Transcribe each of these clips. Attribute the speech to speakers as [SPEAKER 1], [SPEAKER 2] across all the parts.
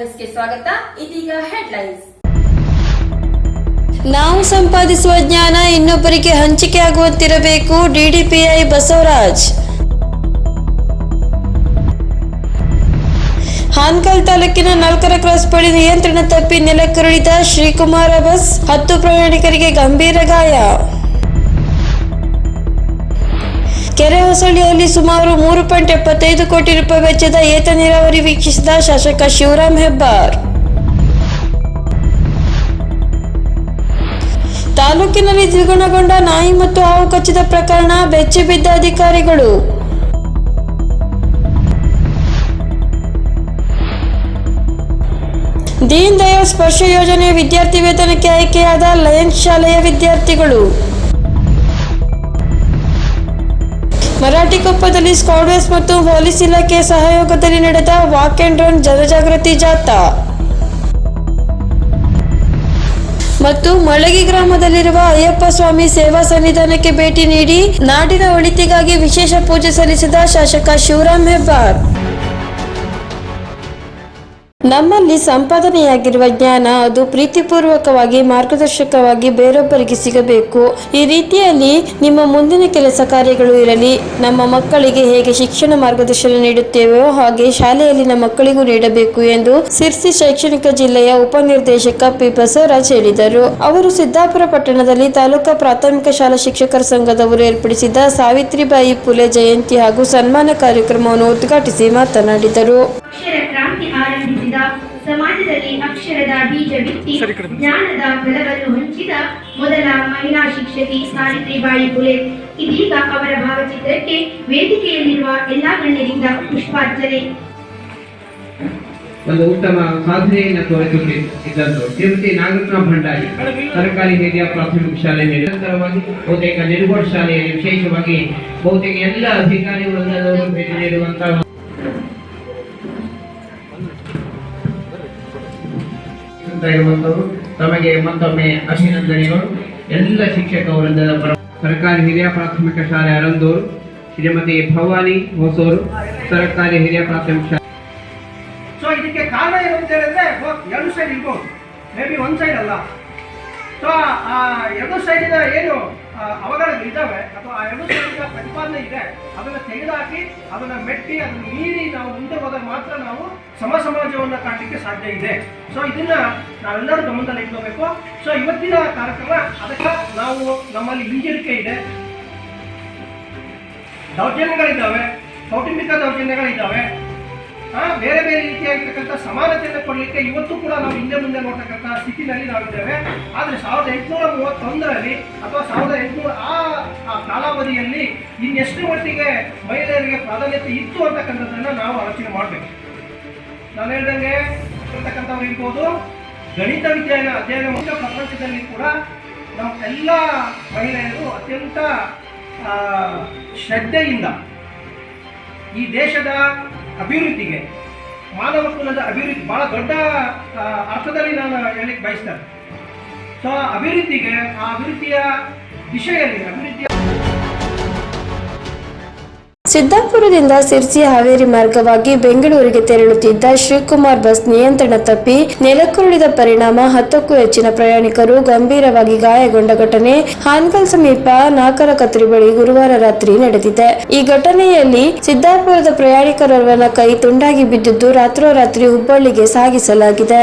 [SPEAKER 1] ನ್ಯೂಸ್ಗೆ ಸ್ವಾಗತ. ಇದೀಗ ಹೆಡ್ಲೈನ್ಸ್.
[SPEAKER 2] ನಾವು ಸಂಪಾದಿಸುವ ಜ್ಞಾನ ಇನ್ನೊಬ್ಬರಿಗೆ ಹಂಚಿಕೆ ಆಗುವಂತಿರಬೇಕು ಡಿಡಿಪಿಐ ಬಸವರಾಜ್. ಹಾನ್ಕಲ್ ತಾಲೂಕಿನ ನಾಲ್ಕರ ಕ್ರಾಸ್ ಬಳಿ ನಿಯಂತ್ರಣ ತಪ್ಪಿ ನೆಲಕ್ಕುರುಳಿದ ಶ್ರೀಕುಮಾರ ಬಸ್ ಹತ್ತು ಪ್ರಯಾಣಿಕರಿಗೆ ಗಂಭೀರ ಗಾಯ. ಕೆರೆ ಹೊಸಳ್ಳಿಯಲ್ಲಿ ಸುಮಾರು ಮೂರು ಪಾಯಿಂಟ್ ಎಪ್ಪತ್ತೈದು ಕೋಟಿ ರೂಪಾಯಿ ವೆಚ್ಚದ ಏತ ನೀರಾವರಿ ವೀಕ್ಷಿಸಿದ ಶಾಸಕ ಶಿವರಾಮ್ ಹೆಬ್ಬಾರ್. ತಾಲೂಕಿನಲ್ಲಿ ದ್ವಿಗುಣಗೊಂಡ ನಾಯಿ ಮತ್ತು ಹಾವು ಕಚ್ಚಿದ ಪ್ರಕರಣ ಬೆಚ್ಚಿಬಿದ್ದ ಅಧಿಕಾರಿಗಳು. ದೀನ್ ದಯಾಳ್ ಸ್ಪರ್ಶ ಯೋಜನೆ ವಿದ್ಯಾರ್ಥಿ ವೇತನಕ್ಕೆ ಆಯ್ಕೆಯಾದ ಲಯನ್ಸ್ ಶಾಲೆಯ ವಿದ್ಯಾರ್ಥಿಗಳು. ಮರಾಠಿ ಕೊಪ್ಪದಲ್ಲಿ ಸ್ಕಾಡ್ವೇಸ್ ಮತ್ತು ಪೊಲೀಸ್ ಇಲಾಖೆ ಸಹಯೋಗದಲ್ಲಿ ನಡೆದ ವಾಕ್ ಅಂಡ್ ರನ್ ಜನಜಾಗೃತಿ ಜಾಥಾ. ಮತ್ತು ಮಳಗಿ ಗ್ರಾಮದಲ್ಲಿರುವ ಅಯ್ಯಪ್ಪ ಸ್ವಾಮಿ ಸೇವಾ ಸನ್ನಿಧಾನಕ್ಕೆ ಭೇಟಿ ನೀಡಿ ನಾಡಿನ ಒಳಿತಿಗಾಗಿ ವಿಶೇಷ ಪೂಜೆ ಸಲ್ಲಿಸಿದ ಶಾಸಕ ಶಿವರಾಮ್ ಹೆಬ್ಬಾರ್. ನಮ್ಮಲ್ಲಿ ಸಂಪಾದನೆಯಾಗಿರುವ ಜ್ಞಾನ ಅದು ಪ್ರೀತಿಪೂರ್ವಕವಾಗಿ, ಮಾರ್ಗದರ್ಶಕವಾಗಿ ಬೇರೊಬ್ಬರಿಗೆ ಸಿಗಬೇಕು. ಈ ರೀತಿಯಲ್ಲಿ ನಿಮ್ಮ ಮುಂದಿನ ಕೆಲಸ ಕಾರ್ಯಗಳು ಇರಲಿ, ನಮ್ಮ ಮಕ್ಕಳಿಗೆ ಹೇಗೆ ಶಿಕ್ಷಣ ಮಾರ್ಗದರ್ಶನ ನೀಡುತ್ತೇವೋ ಹಾಗೆ ಶಾಲೆಯಲ್ಲಿನ ಮಕ್ಕಳಿಗೂ ನೀಡಬೇಕು ಎಂದು ಸಿರ್ಸಿ ಶೈಕ್ಷಣಿಕ ಜಿಲ್ಲೆಯ ಉಪನಿರ್ದೇಶಕ ಪಿ. ಬಸವರಾಜ್ ಹೇಳಿದರು. ಅವರು ಸಿದ್ದಾಪುರ ಪಟ್ಟಣದಲ್ಲಿ ತಾಲೂಕಾ ಪ್ರಾಥಮಿಕ ಶಾಲಾ ಶಿಕ್ಷಕರ ಸಂಘದವರು ಏರ್ಪಡಿಸಿದ್ದ ಸಾವಿತ್ರಿಬಾಯಿ ಪುಲೆ ಜಯಂತಿ ಹಾಗೂ ಸನ್ಮಾನ ಕಾರ್ಯಕ್ರಮವನ್ನು ಉದ್ಘಾಟಿಸಿ ಮಾತನಾಡಿದರು.
[SPEAKER 3] ಸಮಾಜದಲ್ಲಿ ಅಕ್ಷರದ ಬೀಜ ಬಿತ್ತಿ ಜ್ಞಾನದ ಫಲವನ್ನು ಹಂಚಿದ ಮೊದಲ ಮಹಿಳಾ ಶಿಕ್ಷಕಿ ಸಾವಿತ್ರಿಬಾಯಿ ಪುಲೆ. ಇದೀಗ ಅವರ ಭಾವಚಿತ್ರಕ್ಕೆ ವೇದಿಕೆಯಲ್ಲಿರುವ ಎಲ್ಲಾ ಗಣ್ಯರಿಂದ ಪುಷ್ಪಾರ್ಚನೆ.
[SPEAKER 4] ಒಂದು ಉತ್ತಮ ಸಾಧನೆಯನ್ನು ತೋರಿಸುತ್ತಿದ್ದರು ಶ್ರೀಮತಿ ನಾಗರತ್ನ ಭಂಡಾರಿ ಸರ್ಕಾರಿ ಹಿರಿಯ ಪ್ರಾಥಮಿಕ ಶಾಲೆ ನಿರಂತರವಾಗಿ ಬಹುತೇಕ ನಿರ್ಗೋಡ್ ಶಾಲೆಯಲ್ಲಿ ವಿಶೇಷವಾಗಿ ಬಹುತೇಕ ಎಲ್ಲ ಅಧಿಕಾರಿ ವರ್ಗದವರು ಭೇಟಿ ನೀಡುವಂತಹ ಅಂತ ಇರುವಂತವರು ತಮಗೆ ಮತ್ತೊಮ್ಮೆ ಅಭಿನಂದನೆಗಳು. ಎಲ್ಲ ಶಿಕ್ಷಕ ವೃಂದದ ಪರ ಸರ್ಕಾರಿ ಹಿರಿಯ ಪ್ರಾಥಮಿಕ ಶಾಲೆ ಅರಂದೂರು, ಶ್ರೀಮತಿ ಭವಾನಿ ಹೊಸೂರು, ಸರ್ಕಾರಿ ಹಿರಿಯ ಪ್ರಾಥಮಿಕ ಶಾಲೆ.
[SPEAKER 5] ಸೊ ಇದಕ್ಕೆ ಕಾರಣ ಏನು ಅಂತ ಹೇಳಿದ್ರೆ ಎರಡು ಸೈಡ್ ಇರ್ಬೋದು. ಮೇ ಬಿ ಒನ್ ಸೈಡ್ ಅಲ್ಲ ಸೊ ಎರಡು ಸೈಡ್ ಏನು ಇದ್ದಾವೆ, ಅಥವಾ ಆ ಎರಡು ಪ್ರತಿಪಾದನೆ ಇದೆ, ಅದನ್ನ ತೆಗೆದುಹಾಕಿ ಅದನ್ನ ಮೆಟ್ಟಿ, ಅದನ್ನ ಮೀರಿ ನಾವು ಮುಂದೆ ಹೋದಾಗ ಮಾತ್ರ ನಾವು ಸಮ ಸಮಾಜವನ್ನ ಕಾಣಲಿಕ್ಕೆ ಸಾಧ್ಯ ಇದೆ. ಸೊ ಇದನ್ನ ನಾವೆಲ್ಲರೂ ಗಮನದಲ್ಲಿ ಇಟ್ಕೋಬೇಕು. ಸೊ ಇವತ್ತಿನ ಕಾರ್ಯಕ್ರಮ, ಅದಕ್ಕೆ ನಾವು ನಮ್ಮಲ್ಲಿ ಹಿಂಜರಿಕೆ ಇದೆ. ದೌರ್ಜನ್ಯಗಳಿದ್ದಾವೆ, ಕೌಟುಂಬಿಕ ದೌರ್ಜನ್ಯಗಳಿದ್ದಾವೆ. ಬೇರೆ ಬೇರೆ ರೀತಿಯಾಗಿರ್ತಕ್ಕಂಥ ಸಮಾನತೆಯನ್ನು ಕೊಡಲಿಕ್ಕೆ ಇವತ್ತು ಕೂಡ ನಾವು ಹಿಂದೆ ಮುಂದೆ ನೋಡ್ತಕ್ಕಂಥ ಸ್ಥಿತಿನಲ್ಲಿ ನಾವಿದ್ದೇವೆ ಆದರೆ ಸಾವಿರದ ಎಂಟುನೂರ ಮೂವತ್ತೊಂದರಲ್ಲಿ ಅಥವಾ ಸಾವಿರದ ಎಂಟುನೂರ ಆ ಕಾಲಾವಧಿಯಲ್ಲಿ ಇನ್ನೆಷ್ಟು ಮಟ್ಟಿಗೆ ಮಹಿಳೆಯರಿಗೆ ಪ್ರಾಧಾನ್ಯತೆ ಇತ್ತು ಅಂತಕ್ಕಂಥದ್ದನ್ನು ನಾವು ಆಲೋಚನೆ ಮಾಡಬೇಕು. ನಾನು ಹೇಳ್ದಂಗೆ ಇರ್ತಕ್ಕಂಥವ್ರು ಇರ್ಬೋದು ಗಣಿತ ವಿಜ್ಞಾನ ಅಧ್ಯಯನ ಮುಖ್ಯ ಪ್ರಪಂಚದಲ್ಲಿ ಕೂಡ ನಮ್ಮ ಎಲ್ಲ ಮಹಿಳೆಯರು ಅತ್ಯಂತ ಶ್ರದ್ಧೆಯಿಂದ ಈ ದೇಶದ ಅಭಿವೃದ್ಧಿಗೆ, ಮಾನವ ಕುಲದ ಅಭಿವೃದ್ಧಿ, ಬಹಳ ದೊಡ್ಡ ಅರ್ಥದಲ್ಲಿ ನಾನು ಹೇಳಲಿಕ್ಕೆ ಬಯಸ್ತೇನೆ. ಸೊ ಅಭಿವೃದ್ಧಿಗೆ, ಆ ಅಭಿವೃದ್ಧಿಯ ದಿಶೆಯಲ್ಲಿ, ಅಭಿವೃದ್ಧಿಯ
[SPEAKER 2] ಸಿದ್ದಾಪುರದಿಂದ ಸಿರ್ಸಿ ಹಾವೇರಿ ಮಾರ್ಗವಾಗಿ ಬೆಂಗಳೂರಿಗೆ ತೆರಳುತ್ತಿದ್ದ ಶಿವಕುಮಾರ್ ಬಸ್ ನಿಯಂತ್ರಣ ತಪ್ಪಿ ನೆಲಕ್ಕುರುಳಿದ ಪರಿಣಾಮ ಹತ್ತಕ್ಕೂ ಹೆಚ್ಚಿನ ಪ್ರಯಾಣಿಕರು ಗಂಭೀರವಾಗಿ ಗಾಯಗೊಂಡ ಘಟನೆ ಹಾನ್ಗಲ್ ಸಮೀಪ ನಾಕರ ಕತ್ರಿ ಬಳಿ ಗುರುವಾರ ರಾತ್ರಿ ನಡೆದಿದೆ. ಈ ಘಟನೆಯಲ್ಲಿ ಸಿದ್ದಾಪುರದ ಪ್ರಯಾಣಿಕರೊರ್ವನ ಕೈ ತುಂಡಾಗಿ ಬಿದ್ದಿದ್ದು ರಾತ್ರೋರಾತ್ರಿ ಹುಬ್ಬಳ್ಳಿಗೆ ಸಾಗಿಸಲಾಗಿದೆ.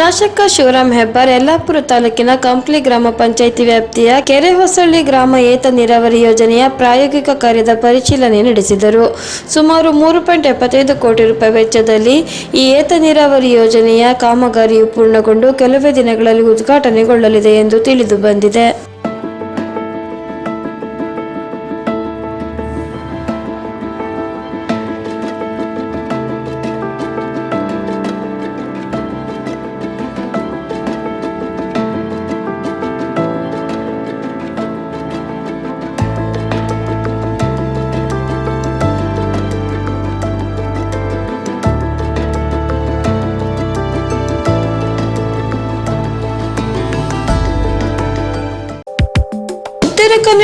[SPEAKER 2] ಶಾಸಕ ಶಿವರಾಮ್ ಹೆಬ್ಬಾರ್ ಯಲ್ಲಾಪುರ ತಾಲೂಕಿನ ಕಂಪ್ಲಿ ಗ್ರಾಮ ಪಂಚಾಯಿತಿ ವ್ಯಾಪ್ತಿಯ ಕೆರೆ ಹೊಸಳ್ಳಿ ಗ್ರಾಮ ಏತ ನೀರಾವರಿ ಯೋಜನೆಯ ಪ್ರಾಯೋಗಿಕ ಕಾರ್ಯದ ಪರಿಶೀಲನೆ ನಡೆಸಿದರು. ಸುಮಾರು ಮೂರು ಪಾಯಿಂಟ್ ಎಪ್ಪತ್ತೈದು ಕೋಟಿ ರೂಪಾಯಿ ವೆಚ್ಚದಲ್ಲಿ ಈ ಏತ ನೀರಾವರಿ ಯೋಜನೆಯ ಕಾಮಗಾರಿಯು ಪೂರ್ಣಗೊಂಡು ಕೆಲವೇ ದಿನಗಳಲ್ಲಿ ಉದ್ಘಾಟನೆಗೊಳ್ಳಲಿದೆ ಎಂದು ತಿಳಿದು ಬಂದಿದೆ.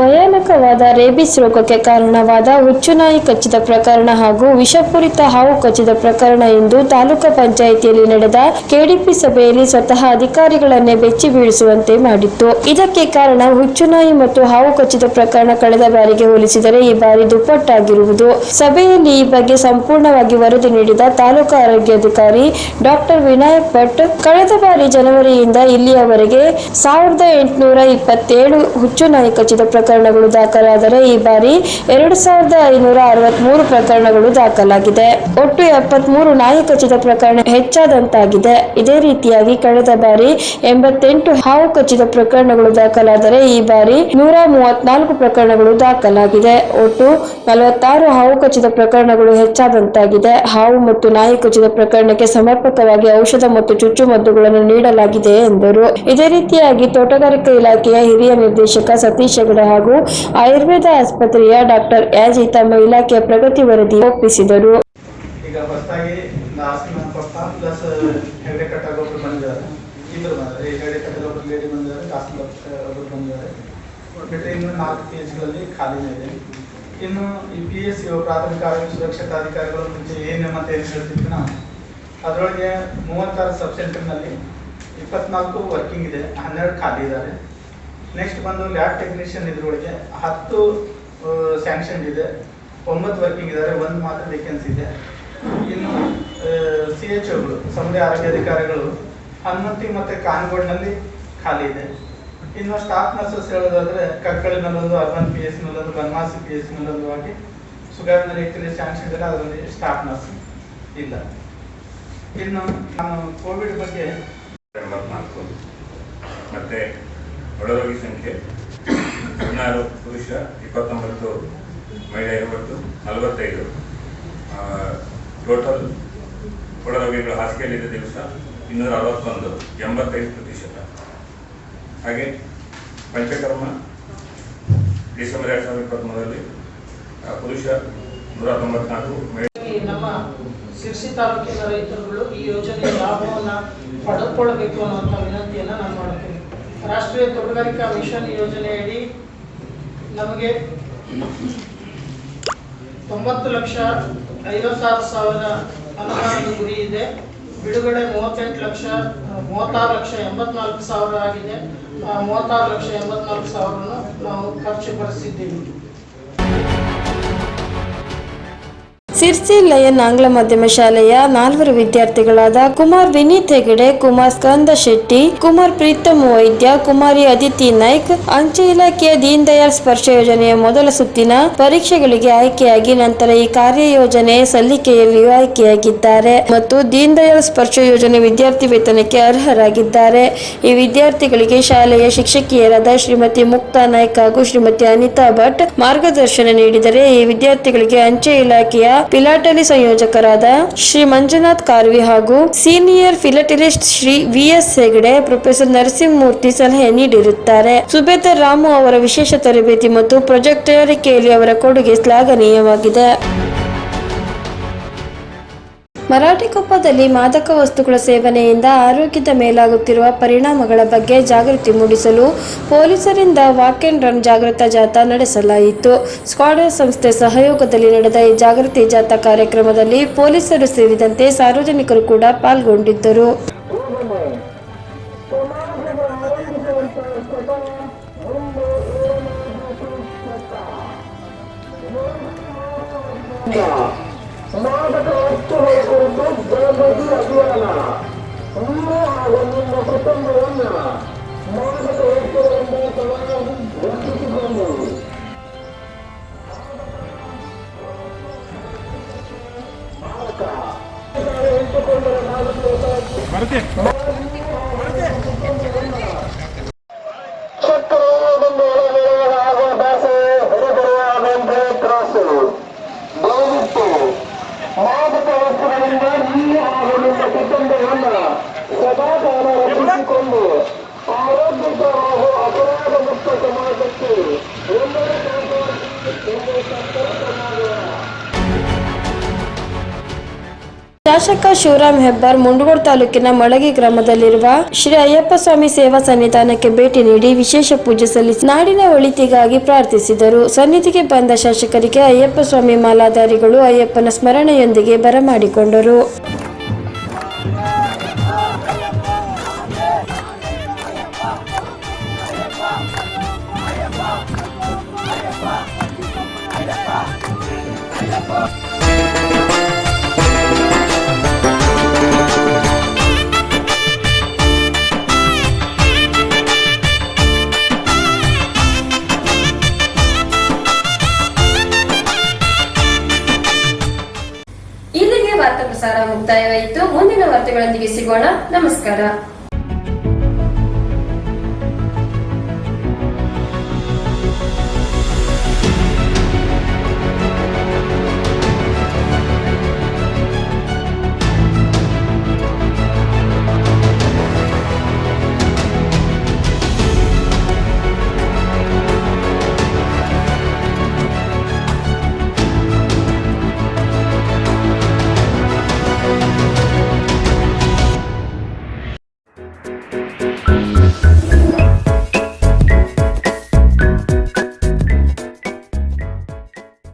[SPEAKER 2] ಭಯಾನಕವಾದ ರೇಬಿಸ್ ರೋಗಕ್ಕೆ ಕಾರಣವಾದ ಹುಚ್ಚುನಾಯಿ ಕಚ್ಚಿದ ಪ್ರಕರಣ ಹಾಗೂ ವಿಷಪೂರಿತ ಹಾವು ಕಚ್ಚಿದ ಪ್ರಕರಣ ಎಂದು ತಾಲೂಕು ಪಂಚಾಯಿತಿಯಲ್ಲಿ ನಡೆದ ಕೆಡಿಪಿ ಸಭೆಯಲ್ಲಿ ಸ್ವತಃ ಅಧಿಕಾರಿಗಳನ್ನೇ ಬೆಚ್ಚಿ ಬೀಳಿಸುವಂತೆ ಮಾಡಿತ್ತು. ಇದಕ್ಕೆ ಕಾರಣ ಹುಚ್ಚುನಾಯಿ ಮತ್ತು ಹಾವು ಕಚ್ಚಿದ ಪ್ರಕರಣ ಕಳೆದ ಬಾರಿಗೆ ಹೋಲಿಸಿದರೆ ಈ ಬಾರಿ ದುಪ್ಪಟ್ಟಾಗಿರುವುದು. ಸಭೆಯಲ್ಲಿ ಈ ಬಗ್ಗೆ ಸಂಪೂರ್ಣವಾಗಿ ವರದಿ ನೀಡಿದ ತಾಲೂಕು ಆರೋಗ್ಯಾಧಿಕಾರಿ ಡಾಕ್ಟರ್ ವಿನಾಯಕ್ ಭಟ್, ಕಳೆದ ಬಾರಿ ಜನವರಿಯಿಂದ ಇಲ್ಲಿಯವರೆಗೆ ಸಾವಿರದ ಎಂಟುನೂರ ಇಪ್ಪತ್ತೇಳು ಹುಚ್ಚುನಾಯಿ ಕಚ್ಚಿದ ಪ್ರಕರಣಗಳು ದಾಖಲಾದರೆ ಈ ಬಾರಿ ಎರಡು ಸಾವಿರದ ಐನೂರ ಅರವತ್ಮೂರು ಪ್ರಕರಣಗಳು ದಾಖಲಾಗಿದೆ. ಒಟ್ಟು ಎಪ್ಪತ್ಮೂರು ನಾಯಿ ಕಚ್ಚಿದ ಪ್ರಕರಣ ಹೆಚ್ಚಾದಂತಾಗಿದೆ. ಇದೇ ರೀತಿಯಾಗಿ ಕಳೆದ ಬಾರಿ ಎಂಬತ್ತೆಂಟು ಹಾವು ಕಚ್ಚಿದ ಪ್ರಕರಣಗಳು ದಾಖಲಾದರೆ ಈ ಬಾರಿ ನೂರ ಮೂವತ್ನಾಲ್ಕು ಪ್ರಕರಣಗಳು ದಾಖಲಾಗಿದೆ. ಒಟ್ಟು ನಲವತ್ತಾರು ಹಾವು ಕಚ್ಚಿದ ಪ್ರಕರಣಗಳು ಹೆಚ್ಚಾದಂತಾಗಿದೆ. ಹಾವು ಮತ್ತು ನಾಯಿ ಕಚ್ಚಿದ ಪ್ರಕರಣಕ್ಕೆ ಸಮರ್ಪಕವಾಗಿ ಔಷಧ ಮತ್ತು ಚುಚ್ಚುಮದ್ದುಗಳನ್ನು ನೀಡಲಾಗಿದೆ ಎಂದರು. ಇದೇ ರೀತಿಯಾಗಿ ತೋಟಗಾರಿಕಾ ಇಲಾಖೆಯ ಹಿರಿಯ ನಿರ್ದೇಶಕ ಸತೀಶ್ ಹೆಗಡೆ ಹಾಗೂ ಆಯುರ್ವೇದ ಆಸ್ಪತ್ರೆಯ ಡಾಕ್ಟರ್ ಯಾಜಿ ತಮ್ಮ ಇಲಾಖೆಯ ಪ್ರಗತಿ ವರದಿ ಒಪ್ಪಿಸಿದರು.
[SPEAKER 6] ಇನ್ನು ಈ ಪಿ ಎಸ್ ಪ್ರಾಥಮಿಕ ಆರೋಗ್ಯ ಸುರಕ್ಷತಾ ಅಧಿಕಾರಿಗಳು ಮುಂಚೆ ಏನು ಮತ್ತೆ ಏನು ಹೇಳ್ತಿದ್ವಿ ನಾವು ಅದರೊಳಗೆ ಮೂವತ್ತಾರು ಸಬ್ ಸೆಂಟರ್ನಲ್ಲಿ ಇಪ್ಪತ್ನಾಲ್ಕು ವರ್ಕಿಂಗ್ ಇದೆ, ಹನ್ನೆರಡು ಖಾಲಿ ಇದ್ದಾರೆ ನೆಕ್ಸ್ಟ್ ಬಂದು ಲ್ಯಾಬ್ ಟೆಕ್ನಿಷಿಯನ್ ಇದ್ರೊಳಗೆ ಹತ್ತು ಸ್ಯಾಂಕ್ಷನ್ ಇದೆ. ಒಂಬತ್ತು ವರ್ಕಿಂಗ್ ಇದ್ದಾರೆ, ಒಂದು ಮಾತ್ರ ವೇಕೆನ್ಸಿ ಇದೆ. ಇನ್ನು ಸಿ ಎಚ್ ಒಗಳು ಸಮುದಾಯ ಆರೋಗ್ಯಾಧಿಕಾರಿಗಳು ಹನುಮಂತಿ ಮತ್ತು ಕಾನ್ಗೋಡ್ನಲ್ಲಿ ಖಾಲಿ ಇದೆ. ಇನ್ನು ಸ್ಟಾಫ್ ನರ್ಸಸ್ ಹೇಳೋದಾದ್ರೆ, ಕಕ್ಕಳಿನಲ್ಲೊಂದು ಅರ್ಬನ್ ಪಿ ಎಸ್ ನಲ್ಲೊಂದು, ಬನ್ಮಾಸಿ ಪಿ ಎಸ್ ನಲ್ಲೊಂದು ಆಗಿ ಸುಗಾವಿನಲ್ಲಿ ರೀತಿಯಲ್ಲಿ ಸ್ಯಾಂಕ್ಷನ್ ಇದೆ ಅದರಲ್ಲಿ ಸ್ಟಾಫ್ ನರ್ಸ್ ಇಲ್ಲ. ಇನ್ನು ನಾನು ಕೋವಿಡ್ ಬಗ್ಗೆ
[SPEAKER 7] ಮತ್ತೆ ಒಳರೋಗಿ ಸಂಖ್ಯೆ ಹದಿನಾರು ಪುರುಷ ಇಪ್ಪತ್ತೊಂಬತ್ತು ಮಹಿಳೆಯರು ಇರುವತ್ತು ನಲವತ್ತೈದು. ಟೋಟಲ್ ಒಳರೋಗಿಗಳು ಹಾಸಿಗೆಯಲ್ಲಿದ್ದ ದಿವಸ ಇನ್ನೂರ ಅರವತ್ತೊಂದು, ಎಂಬತ್ತೈದು ಪ್ರತಿಶತ. ಹಾಗೆ ಪಂಚಕರ್ಮ ಡಿಸೆಂಬರ್ ಎರಡು ಸಾವಿರದ ಇಪ್ಪತ್ತ್ಮೂರರಲ್ಲಿ ಪುರುಷ ನೂರ ತೊಂಬತ್ನಾಲ್ಕು, ಮಹಿಳೆ
[SPEAKER 8] ನಮ್ಮ ಶಿರ್ಸಿ ತಾಲೂಕಿನ ರೈತರುಗಳು ಈ ಯೋಜನೆಯ ಲಾಭವನ್ನು ಪಡೆದುಕೊಳ್ಳಬೇಕು ಅನ್ನುವಂಥ ವಿನಂತಿಯನ್ನು ನಾನು ಮಾಡ್ತೀನಿ. ರಾಷ್ಟ್ರೀಯ ತೋಟಗಾರಿಕಾ ಮಿಷನ್ ಯೋಜನೆಯಡಿ ನಮಗೆ ತೊಂಬತ್ತು ಲಕ್ಷ ಐವತ್ತಾರು ಸಾವಿರ ಅನುದಾನದ ಗುರಿ ಇದೆ. ಬಿಡುಗಡೆ ಮೂವತ್ತೆಂಟು ಲಕ್ಷ, ಮೂವತ್ತಾರು ಲಕ್ಷ ಎಂಬತ್ನಾಲ್ಕು ಸಾವಿರ ಆಗಿದೆ. ಮೂವತ್ತಾರು ಲಕ್ಷ ಎಂಬತ್ನಾಲ್ಕು ಸಾವಿರವನ್ನು ನಾವು ಖರ್ಚು ಪಡಿಸಿದ್ದೀವಿ.
[SPEAKER 2] ಸಿರ್ಸಿ ಲಯನ್ ಆಂಗ್ಲ ಮಾಧ್ಯಮ ಶಾಲೆಯ ನಾಲ್ವರು ವಿದ್ಯಾರ್ಥಿಗಳಾದ ಕುಮಾರ್ ವಿನೀತ್ ಹೆಗಡೆ, ಕುಮಾರ್ ಸ್ಕಂದ ಶೆಟ್ಟಿ, ಕುಮಾರ್ ಪ್ರೀತಮ್ ವೈದ್ಯ, ಕುಮಾರಿ ಅದಿತಿ ನಾಯ್ಕ್ ಅಂಚೆ ಇಲಾಖೆಯ ದೀನ್ ದಯಾಳ್ ಸ್ಪರ್ಶ ಯೋಜನೆಯ ಮೊದಲ ಸುತ್ತಿನ ಪರೀಕ್ಷೆಗಳಿಗೆ ಆಯ್ಕೆಯಾಗಿ ನಂತರ ಈ ಕಾರ್ಯಯೋಜನೆ ಸಲ್ಲಿಕೆಯಲ್ಲಿಯೂ ಆಯ್ಕೆಯಾಗಿದ್ದಾರೆ. ಮತ್ತು ದೀನ್ ದಯಾಳ್ ಸ್ಪರ್ಶ ಯೋಜನೆ ವಿದ್ಯಾರ್ಥಿ ವೇತನಕ್ಕೆ ಅರ್ಹರಾಗಿದ್ದಾರೆ. ಈ ವಿದ್ಯಾರ್ಥಿಗಳಿಗೆ ಶಾಲೆಯ ಶಿಕ್ಷಕಿಯರಾದ ಶ್ರೀಮತಿ ಮುಕ್ತಾ ನಾಯ್ಕ್ ಹಾಗೂ ಶ್ರೀಮತಿ ಅನಿತಾ ಭಟ್ ಮಾರ್ಗದರ್ಶನ ನೀಡಿದರೆ ಈ ವಿದ್ಯಾರ್ಥಿಗಳಿಗೆ ಅಂಚೆ ಇಲಾಖೆಯ ಪಿಲಾಟಲಿ ಸಂಯೋಜಕರಾದ ಶ್ರೀ ಮಂಜುನಾಥ್ ಕಾರ್ವಿ ಹಾಗೂ senior philatelist Shri V S Hegde, professor Narasimhamurthy ಸಲಹೆ ನೀಡಿರುತ್ತಾರೆ. ಸುಬೇದರ್ ರಾಮು ಅವರ ವಿಶೇಷ ತರಬೇತಿ ಮತ್ತು ಪ್ರಾಜೆಕ್ಟ್ ತಯಾರಿಕೆಯಲ್ಲಿ ಅವರ ಕೊಡುಗೆ ಶ್ಲಾಘನೀಯವಾಗಿದೆ. ಮರಾಠಿಕೊಪ್ಪದಲ್ಲಿ ಮಾದಕ ವಸ್ತುಗಳ ಸೇವನೆಯಿಂದ ಆರೋಗ್ಯದ ಮೇಲಾಗುತ್ತಿರುವ ಪರಿಣಾಮಗಳ ಬಗ್ಗೆ ಜಾಗೃತಿ ಮೂಡಿಸಲು ಪೊಲೀಸರಿಂದ ವಾಕ್ ಅಂಡ್ ರನ್ ಜಾಗೃತ ಜಾಥಾ ನಡೆಸಲಾಯಿತು. ಸ್ಕ್ವಾಡ್ ಸಂಸ್ಥೆ ಸಹಯೋಗದಲ್ಲಿ ನಡೆದ ಈ ಜಾಗೃತಿ ಜಾಥಾ ಕಾರ್ಯಕ್ರಮದಲ್ಲಿ ಪೊಲೀಸರು ಸೇರಿದಂತೆ ಸಾರ್ವಜನಿಕರು ಕೂಡ ಪಾಲ್ಗೊಂಡಿದ್ದರು. Guardate! Guardate! Thank you. ಶಾಸಕ ಶಿವರಾಮ್ ಹೆಬ್ಬಾರ್ ಮುಂಡಗೋಡ್ ತಾಲೂಕಿನ ಮಳಗಿ ಗ್ರಾಮದಲ್ಲಿರುವ ಶ್ರೀ ಅಯ್ಯಪ್ಪ ಸ್ವಾಮಿ ಸೇವಾ ಸನ್ನಿಧಾನಕ್ಕೆ ಭೇಟಿ ನೀಡಿ ವಿಶೇಷ ಪೂಜೆ ಸಲ್ಲಿಸಿ ನಾಡಿನ ಒಳಿತಿಗಾಗಿ ಪ್ರಾರ್ಥಿಸಿದರು. ಸನ್ನಿಧಿಗೆ ಬಂದ ಶಾಸಕರಿಗೆ ಅಯ್ಯಪ್ಪ ಸ್ವಾಮಿ ಮಾಲಾಧಾರಿಗಳು ಅಯ್ಯಪ್ಪನ ಸ್ಮರಣೆಯೊಂದಿಗೆ ಬರಮಾಡಿಕೊಂಡರು.
[SPEAKER 1] ಮುಕ್ತಾಯವಾಯಿತು. ಮುಂದಿನ ವಾರ್ತೆಗಳೊಂದಿಗೆ ಸಿಗೋಣ. ನಮಸ್ಕಾರ.